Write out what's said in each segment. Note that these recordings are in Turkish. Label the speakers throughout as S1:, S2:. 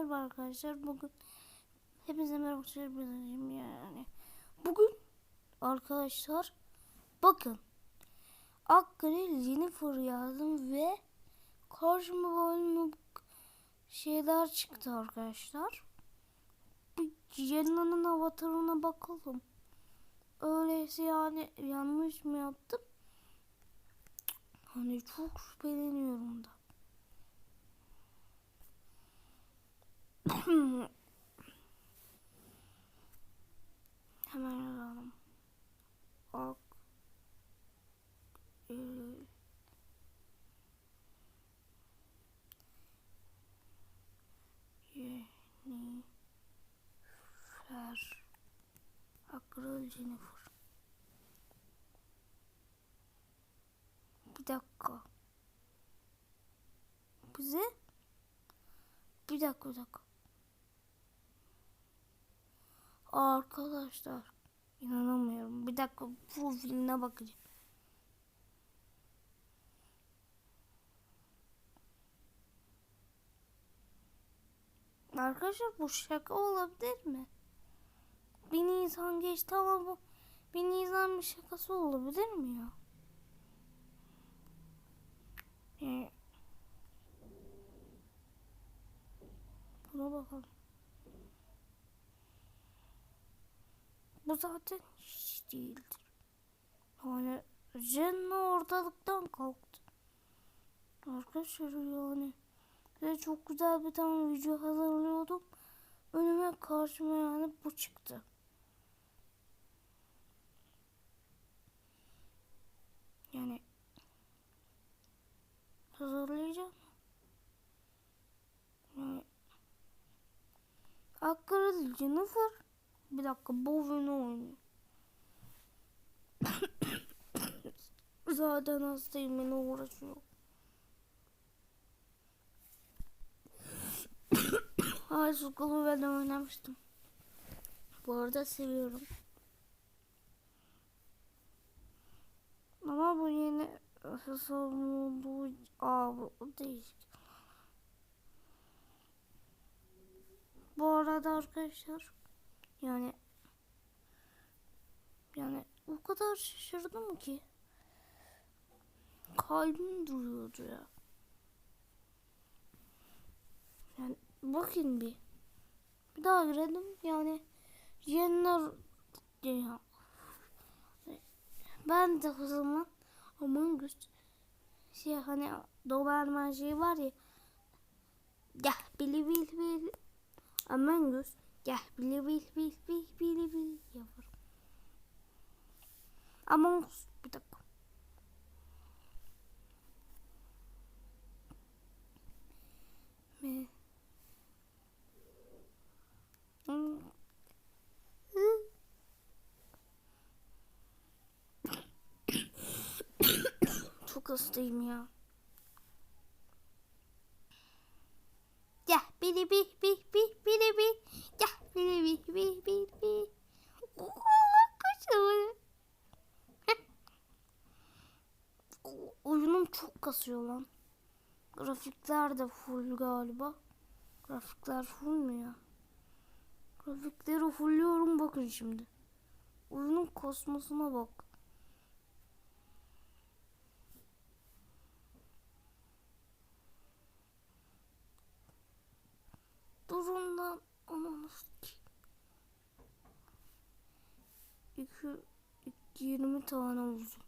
S1: merhaba arkadaşlar. Bugün hepinize merhaba arkadaşlar. yani. Bugün arkadaşlar bakın Akgri Jennifer yazdım ve karşıma böyle şeyler çıktı arkadaşlar. Jenna'nın avatarına bakalım. Öyleyse yani yanlış mı yaptım? Hani çok şüpheleniyorum da. Hemen yazalım. Ak Eylül Jennifer Akrıl Jennifer Bir dakika. Bize bir dakika bir dakika. Arkadaşlar inanamıyorum. Bir dakika profiline bakacağım. Arkadaşlar bu şaka olabilir mi? Bir Nisan geçti ama bu bir Nisan bir şakası olabilir mi ya? Yani buna bakalım. Bu zaten hiç değildir. Yani Jenna ortalıktan kalktı. Arkadaşlar yani ve çok güzel bir tane video hazırlıyordum. Önüme karşıma yani bu çıktı. Yani hazırlayacağım. Yani Akkaralı Jennifer bir dakika bu oyunu. Zaten hastayım beni uğraşıyor. High School'u ben oynamıştım. Bu arada seviyorum. Ama bu yeni hesabım olduğu... Aa değişik. Bu arada arkadaşlar yani yani o kadar şaşırdım ki kalbim duruyordu ya. Yani bakın bir. Bir daha girelim yani Jenner ya. Ben de o zaman Among Us şey hani Doberman şey var ya Gel bili bil bil Among Us Gel bili bil bil bil bili bil. Among Us bir dakika. Me. Çok hastayım ya. Ya bili bi kasıyor lan. Grafikler de full galiba. Grafikler full mü ya? Grafikleri fullüyorum bakın şimdi. Oyunun kosmosuna bak. Durun lan. Ananı İki, iki, yirmi tane olsun.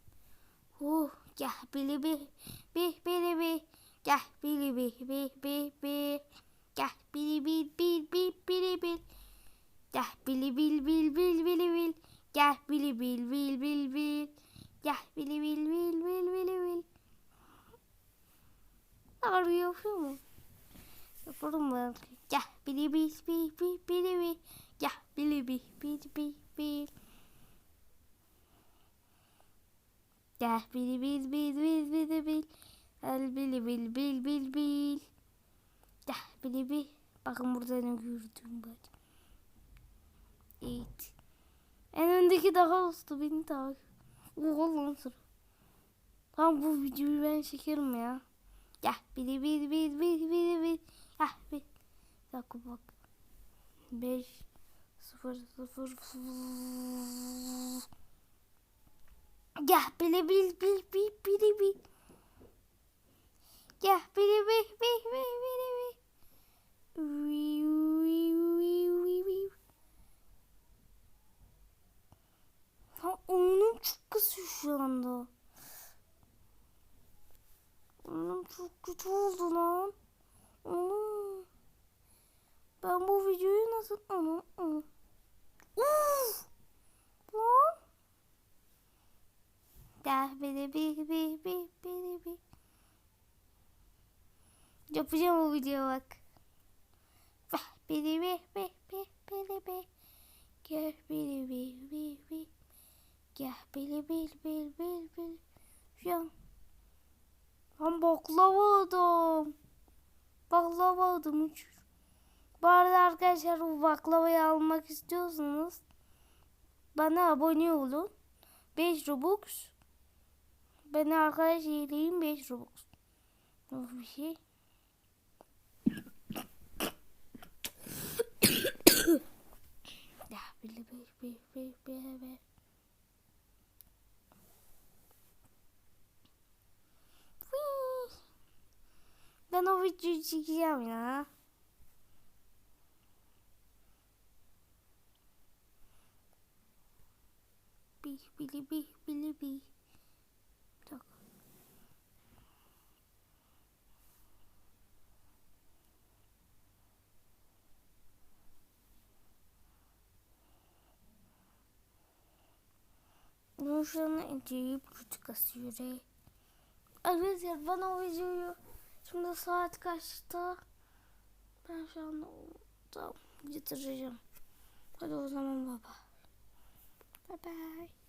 S1: Oh, gel bili bi, bi bili bi, gel bili bi, bi bi bi, gel bili bil bil bil bili bil, gel bili bil bil bil bili bil, gel bili bil bil bil bil, gel bili bil bil bil bili bil. Harbi yapıyor mu? Yaparım belki. Gel bili bil bil bil bili bil, gel bili bil bil bil bil. Gel bil bil bil bil bil bil. El bil bil bil bil bil. Gel bil bil. Bakın burada ne gördüm ben. Evet. En öndeki daha usta beni takip. Oha lan sıra. Bu videoyu ben çekerim ya. Gel bil bil bil bil bil bil. Gel bil. dakika bak. 5 0 0 Gel bile bil bil bil bil bil. Gel bile bil bil bil bil bil. Ha, oyunum çok kısıyor şu anda. Oyunum çok kötü oldu lan. Ana. Ben bu videoyu nasıl... Ana. ana. Uf! Lan. Gel bile bir bir bir bir bir. Yapacağım o videoya bak. Vah bili bir bir bir bili bir. Gel bili bir bir bir. Gel bili bil bil bil bil. Şu. Lan baklava adam. Baklava adam uçur. Bu arada arkadaşlar bu baklavayı almak istiyorsanız bana abone olun. 5 Robux. Beni arkadaş iyiliğim 5 Robux. Of bir şey. ya bili bir bir bir bir bir. Ben o videoyu çekeceğim ya. Bi bili bi bili bi. Bir dakika. Acayip kötü kasıyor. he. Arkadaşlar bana o videoyu şimdi saat kaçta? Ben şu an tamam getireceğim. Hadi o zaman baba. Bye bye.